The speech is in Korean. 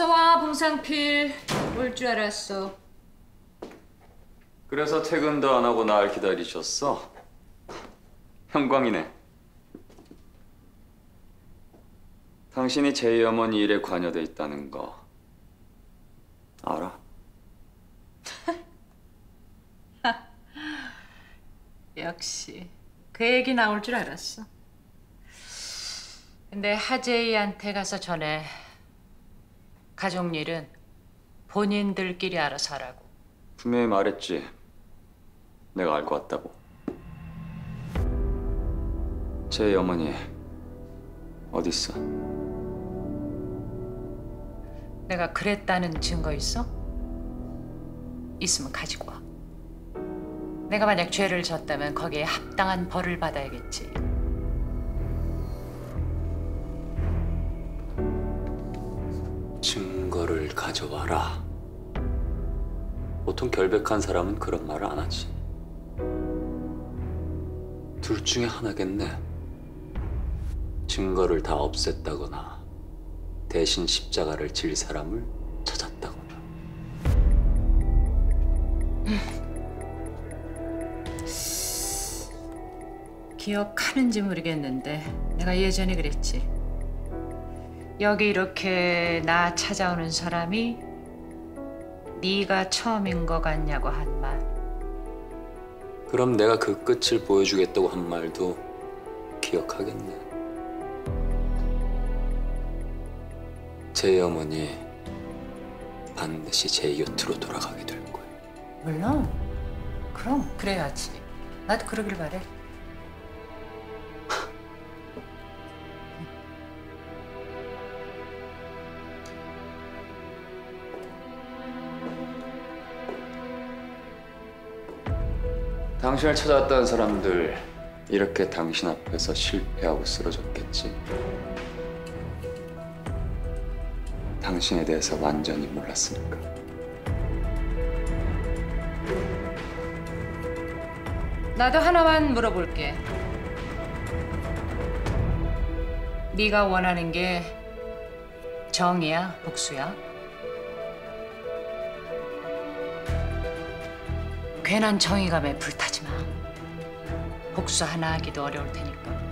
어서 와, 봉상필. 올 줄 알았어. 그래서 퇴근도 안 하고 날 기다리셨어? 형광이네. 당신이 제이 어머니 일에 관여돼 있다는 거 알아? 역시 그 얘기 나올 줄 알았어. 근데 하재이한테 가서 전에 가족 일은 본인들끼리 알아서 하라고. 분명히 말했지. 내가 알고 왔다고. 제이 어머니 어디 있어? 내가 그랬다는 증거 있어? 있으면 가지고 와. 내가 만약 죄를 졌다면 거기에 합당한 벌을 받아야겠지. 증거를 가져와라. 보통 결백한 사람은 그런 말을 안 하지. 둘 중에 하나겠네. 증거를 다 없앴다거나 대신 십자가를 질 사람을 찾았다거나. 기억하는지 모르겠는데 내가 예전에 그랬지. 여기 이렇게 나 찾아오는 사람이 네가 처음인 것 같냐고 한 말. 그럼 내가 그 끝을 보여주겠다고 한 말도 기억하겠네. 제 어머니 반드시 제 곁으로 돌아가게 될 거야. 물론. 그럼 그래야지. 나도 그러길 바래. 당신을 찾아왔다는 사람들 이렇게 당신 앞에서 실패하고 쓰러졌겠지. 당신에 대해서 완전히 몰랐으니까. 나도 하나만 물어볼게. 네가 원하는 게 정이야, 복수야? 괜한 정의감에 불타지 마. 복수 하나 하기도 어려울 테니까.